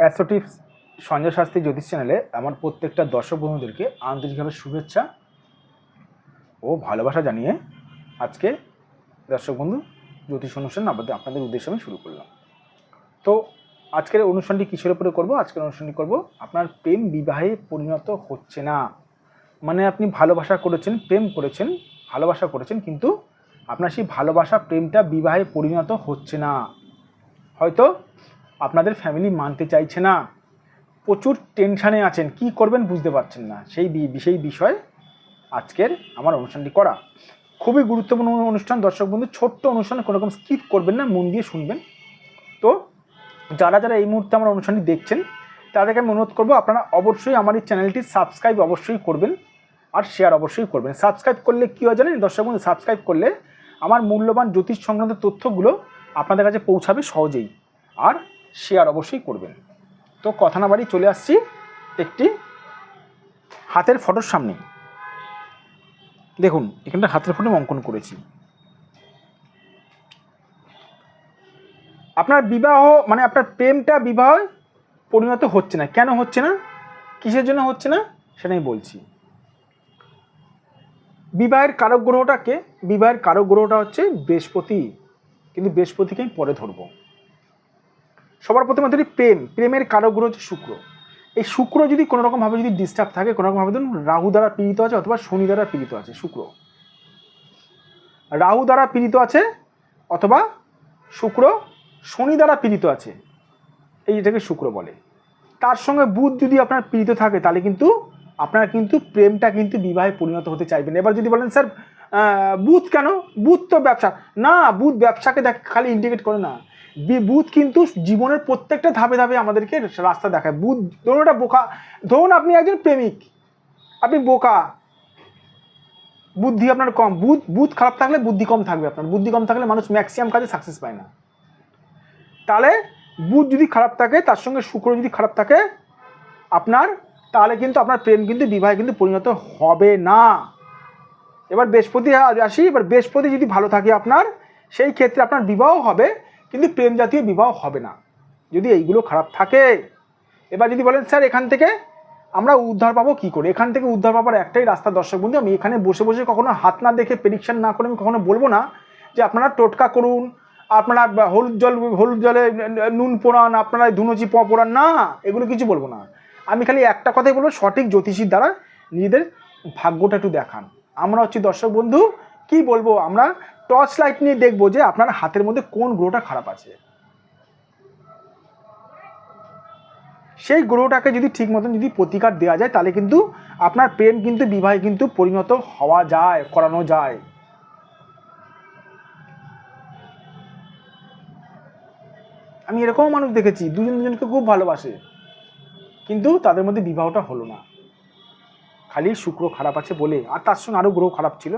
অ্যাসোটিভস সঞ্জয় শাস্ত্রী জ্যোতিষ চ্যানেলে আমার প্রত্যেকটা দর্শক বন্ধুদেরকে আন্তরিকভাবে শুভেচ্ছা ও ভালোবাসা জানিয়ে আজকে দর্শক বন্ধু জ্যোতিষ অনুষ্ঠান আপনাদের আপনাদের উদ্দেশ্যে আমি শুরু করলাম। তো আজকের অনুষ্ঠানটি কিসের উপরে করব? আজকের অনুষ্ঠানটি করব আপনার প্রেম বিবাহে পরিণত হচ্ছে না। মানে আপনি ভালোবাসা করেছেন, প্রেম করেছেন, ভালোবাসা করেছেন, কিন্তু আপনার সেই ভালোবাসা, প্রেমটা বিবাহে পরিণত হচ্ছে না। হয়তো আপনাদের ফ্যামিলি মানতে চাইছে না। প্রচুর টেনশানে আছেন, কি করবেন বুঝতে পারছেন না। সেই সেই বিষয়ে আজকের আমার অনুষ্ঠানটি করা। খুবই গুরুত্বপূর্ণ অনুষ্ঠান, দর্শক বন্ধু, ছোট্ট অনুষ্ঠান কোনো রকম স্কিপ করবেন না, মন দিয়ে শুনবেন। তো যারা যারা এই মুহূর্তে আমার অনুষ্ঠানটি দেখছেন, তাদেরকে আমি অনুরোধ করব, আপনারা অবশ্যই আমার এই চ্যানেলটি সাবস্ক্রাইব অবশ্যই করবেন আর শেয়ার অবশ্যই করবেন। সাবস্ক্রাইব করলে কী হয় জানেন, দর্শক বন্ধু সাবস্ক্রাইব করলে আমার মূল্যবান জ্যোতিষ সংক্রান্ত তথ্যগুলো আপনাদের কাছে পৌঁছাবে সহজেই। আর শেয়ার অবশ্যই করবেন। তো কথা না বাড়ি চলে আসছি একটি হাতের ফটোর সামনে। দেখুন, এখানটা হাতের ফটো অঙ্কন করেছি। আপনার বিবাহ মানে আপনার প্রেমটা বিবাহ পরিণত হচ্ছে না। কেন হচ্ছে না? কিসের জন্য হচ্ছে না? সেটা আমি বলছি। বিবাহের কারক গ্রহটাকে, বিবাহের কারক গ্রহটা হচ্ছে বৃহস্পতি। কিন্তু বৃহস্পতিকে আমি পরে ধরবো। সবার প্রথমে ধরি প্রেম। প্রেমের কারক গ্রহ হচ্ছে শুক্র। এই শুক্র যদি কোনো রকমভাবে যদি ডিস্টার্ব থাকে কোনো রকমভাবে ধরুন রাহু দ্বারা পীড়িত আছে অথবা শনি দ্বারা পীড়িত আছে, শুক্র। রাহু দ্বারা পীড়িত আছে অথবা শুক্র শনি দ্বারা পীড়িত আছে। এই এটাকে শুক্র বলে। তার সঙ্গে বুধ যদি আপনার পীড়িত থাকে, তাহলে কিন্তু আপনার কিন্তু প্রেমটা কিন্তু বিবাহে পরিণত হতে চাইবেন এবার যদি বলেন, স্যার বুধ কেন? বুধ তো ব্যবসা। না, বুধ ব্যবসাকে দেখ, খালি ইন্ডিকেট করে না। বুধ কিন্তু জীবনের প্রত্যেকটা ধাপে ধাপে আমাদেরকে রাস্তা দেখায়। বুধ, ধরুন একটা বোকা, ধরুন আপনি একজন প্রেমিক, আপনি বোকা। বুদ্ধি আপনার কম, বুধ বুধ খারাপ থাকলে বুদ্ধি কম থাকবে আপনার। বুদ্ধি কম থাকলে মানুষ ম্যাক্সিমাম কাজে সাকসেস পায় না। তাহলে বুধ যদি খারাপ থাকে, তার সঙ্গে শুক্র যদি খারাপ থাকে, আপনার, তাহলে কিন্তু আপনার প্রেম কিন্তু, বিবাহে কিন্তু পরিণত হবে না। এবার বৃহস্পতি আসি, এবার বৃহস্পতি যদি ভালো থাকে আপনার, সেই ক্ষেত্রে আপনার বিবাহ হবে। কিন্তু প্রেম জাতীয় বিবাহ হবে না। যদি এইগুলো খারাপ থাকে, এবার যদি বলেন, স্যার, এখান থেকে আমরা উদ্ধার পাবো কী করে? এখান থেকে উদ্ধার পাবার একটাই রাস্তা, দর্শক বন্ধু, আমি এখানে বসে বসে কখনো হাত না দেখে প্রেডিকশন না করে আমি কখনো বলব না যে আপনারা টোটকা করুন, আপনারা হলুদ জল, হলুদ জলে নুন পোড়ান, আপনারা ধুনুচি পোড়ান। না, এগুলো কিছু বলব না। আমি খালি একটা কথাই বলব, সঠিক জ্যোতিষীর দ্বারা নিজেদের ভাগ্যটা একটু দেখান। আমরা হচ্ছে দর্শক বন্ধু, কি বলব? আমরা টর্চ লাইট নিয়ে দেখব যে আপনার হাতের মধ্যে কোন গ্রহটা খারাপ আছে। সেই গ্রহটাকে যদি ঠিক মতন যদি প্রতিকার দেওয়া যায়, তাহলে কিন্তু আপনার প্রেম কিন্তু, বিবাহে কিন্তু পরিণত হওয়া যায়, করানো যায়। আমি এরকমও মানুষ দেখেছি, দুজন দুজনকে খুব ভালোবাসে, কিন্তু তাদের মধ্যে বিবাহটা হলো না। খালি শুক্র খারাপ আছে বলে, আর তার সঙ্গে আরও গ্রহ খারাপ ছিল,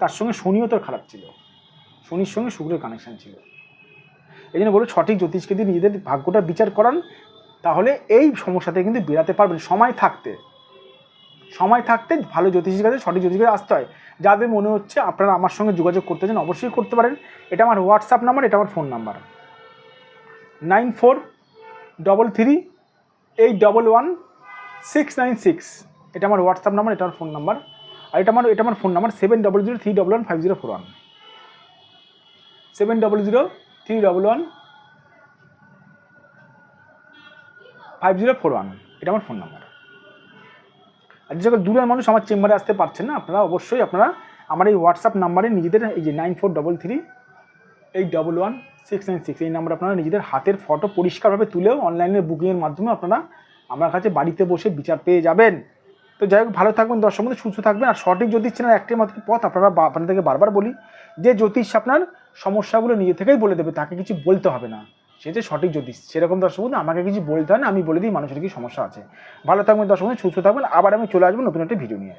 তার সঙ্গে শনিও তোর খারাপ ছিল। শনির সঙ্গে শুক্রের কানেকশান ছিল। এই জন্য বলো সঠিক জ্যোতিষকে দিয়ে নিজেদের ভাগ্যটা বিচার করান, তাহলে এই সমস্যা থেকে কিন্তু বেরাতে পারবেন। সময় থাকতে সময় থাকতে ভালো জ্যোতিষীর কাছে সঠিক জ্যোতিষের কাছে আসতে হয়। যাদের মনে হচ্ছে আপনারা আমার সঙ্গে যোগাযোগ করতে চান, অবশ্যই করতে পারেন। এটা আমার হোয়াটসঅ্যাপ নাম্বার এটা আমার phone number nine four double three eight double one six nine six এটা আমার হোয়াটসঅ্যাপ নাম্বার এটা আমার ফোন নাম্বার আর এটা আমার এটা আমার phone number seven double zero three double one five zero four one seven double zero three double one five zero four one এটা আমার ফোন নাম্বার আর যে সকল দূরের মানুষ আমার চেম্বারে আসতে পারছেন না, আপনারা অবশ্যই আপনারা আমার এই হোয়াটসঅ্যাপ নাম্বারে নিজেদের, এই যে nine four double three eight double one six nine six এই নাম্বার আপনারা নিজেদের হাতের ফটো পরিষ্কারভাবে তুলেও অনলাইনে বুকিংয়ের মাধ্যমে আপনারা আমার কাছে বাড়িতে বসে বিচার পেয়ে যাবেন। তো যাই হোক, ভালো থাকবেন দর্শক বন্ধু, সুস্থ থাকবেন। আর সঠিক জ্যোতিষ চ্যানেল একটাই মাত্র পথ আপনারা আপনাদেরকে বারবার বলি, যে জ্যোতিষ আপনার সমস্যাগুলো নিজে থেকেই বলে দেবে, তাকে কিছু বলতে হবে না। সে যে সঠিক জ্যোতিষ সেরকম দর্শক আমাকে কিছু বলতে হয় না, আমি বলে দিই মানুষের কি সমস্যা আছে। ভালো থাকবেন দর্শক সুস্থ থাকবেন, আবার আমি চলে আসব নতুন একটা ভিডিও নিয়ে।